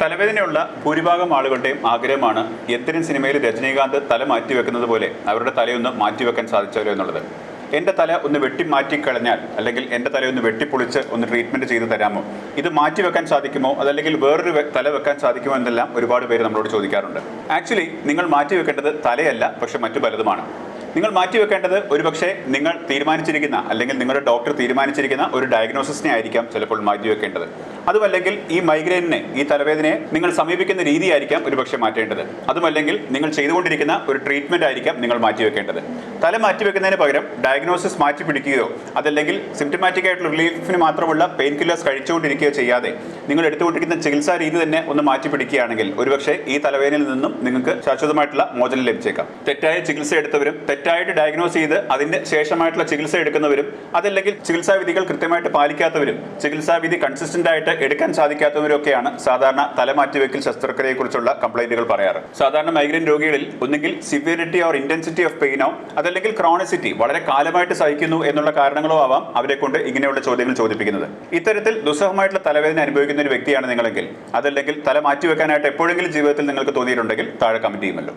തലവേദനയുള്ള ഭൂരിഭാഗം ആളുകളുടെയും ആഗ്രഹമാണ് എന്തിനും സിനിമയിൽ രജനീകാന്ത് തല മാറ്റിവെക്കുന്നത് പോലെ അവരുടെ തലയൊന്ന് മാറ്റിവെക്കാൻ സാധിച്ചവരോ എന്നുള്ളത്. എന്റെ തല ഒന്ന് വെട്ടി മാറ്റി കളഞ്ഞാൽ അല്ലെങ്കിൽ എന്റെ തലയൊന്ന് വെട്ടിപ്പൊളിച്ച് ഒന്ന് ട്രീറ്റ്മെന്റ് ചെയ്ത് തരാമോ? ഇത് മാറ്റിവെക്കാൻ സാധിക്കുമോ? അതല്ലെങ്കിൽ വേറൊരു തല വെക്കാൻ സാധിക്കുമോ എന്നെല്ലാം ഒരുപാട് പേര് നമ്മളോട് ചോദിക്കാറുണ്ട്. ആക്ച്വലി നിങ്ങൾ മാറ്റിവെക്കേണ്ടത് തലയല്ല പക്ഷെ മറ്റു പലതുമാണ്. നിങ്ങൾ മാറ്റിവെക്കേണ്ടത് ഒരുപക്ഷെ നിങ്ങൾ തീരുമാനിച്ചിരിക്കുന്ന അല്ലെങ്കിൽ നിങ്ങളുടെ ഡോക്ടർ തീരുമാനിച്ചിരിക്കുന്ന ഒരു ഡയഗ്നോസിസിനെ ആയിരിക്കാം ചിലപ്പോൾ മാറ്റിവെക്കേണ്ടത്. അതുമല്ലെങ്കിൽ ഈ മൈഗ്രെയിനിനെ ഈ തലവേദനയെ നിങ്ങൾ സമീപിക്കുന്ന രീതിയായിരിക്കാം ഒരുപക്ഷെ മാറ്റേണ്ടത്. അതുമല്ലെങ്കിൽ നിങ്ങൾ ചെയ്തുകൊണ്ടിരിക്കുന്ന ഒരു ട്രീറ്റ്മെന്റ് ആയിരിക്കാം നിങ്ങൾ മാറ്റിവെക്കേണ്ടത്. തല മാറ്റിവെക്കുന്നതിന് പകരം ഡയഗ്നോസിസ് മാറ്റി പിടിക്കുകയോ അതല്ലെങ്കിൽ സിംറ്റമാറ്റിക് ആയിട്ടുള്ള റിലീഫിന് മാത്രമുള്ള പെയിൻ കില്ലേഴ്സ് കഴിച്ചുകൊണ്ടിരിക്കുകയോ ചെയ്യാതെ നിങ്ങൾ എടുത്തുകൊണ്ടിരിക്കുന്ന ചികിത്സാ രീതി തന്നെ ഒന്ന് മാറ്റി പിടിക്കുകയാണെങ്കിൽ ഒരുപക്ഷെ ഈ തലവേദനയിൽ നിന്നും നിങ്ങൾക്ക് ശാശ്വതമായിട്ടുള്ള മോചനം ലഭിച്ചേക്കാം. തെറ്റായ ചികിത്സ എടുത്തവരും തെറ്റായിട്ട് ഡയഗ്നോസ് ചെയ്ത് അതിന്റെ ശേഷമായിട്ടുള്ള ചികിത്സ എടുക്കുന്നവരും അതല്ലെങ്കിൽ ചികിത്സാവിധികൾ കൃത്യമായിട്ട് പാലിക്കാത്തവരും ചികിത്സാവിധി കൺസിസ്റ്റന്റ് ആയിട്ട് എടുക്കാൻ സാധിക്കാത്തവരൊക്കെയാണ് സാധാരണ തലമാറ്റിവെക്കൽ ശസ്ത്രക്രിയയെക്കുറിച്ചുള്ള കംപ്ലൈന്റുകൾ പറയാറ്. സാധാരണ മൈഗ്രെയിൻ രോഗികളിൽ ഒന്നുകിൽ സിവിയറിറ്റി ഓർ ഇന്റൻസിറ്റി ഓഫ് പെയിനോ അതല്ലെങ്കിൽ ക്രോണിസിറ്റി വളരെ കാലമായിട്ട് സഹിക്കുന്നു എന്നുള്ള കാരണങ്ങളോ ആവാം അവരെ കൊണ്ട് ഇങ്ങനെയുള്ള ചോദ്യങ്ങൾ ചോദിപ്പിക്കുന്നത്. ഇത്തരത്തിൽ ദുസ്സഹമായിട്ടുള്ള തലവേദന അനുഭവിക്കുന്ന ഒരു വ്യക്തിയാണ് നിങ്ങളെങ്കിൽ. അതല്ലെങ്കിൽ തല മാറ്റിവെക്കാനായിട്ട് എപ്പോഴെങ്കിലും ജീവിതത്തിൽ നിങ്ങൾക്ക് തോന്നിയിട്ടുണ്ടെങ്കിൽ താഴെ കമന്റ് ചെയ്യുമല്ലോ.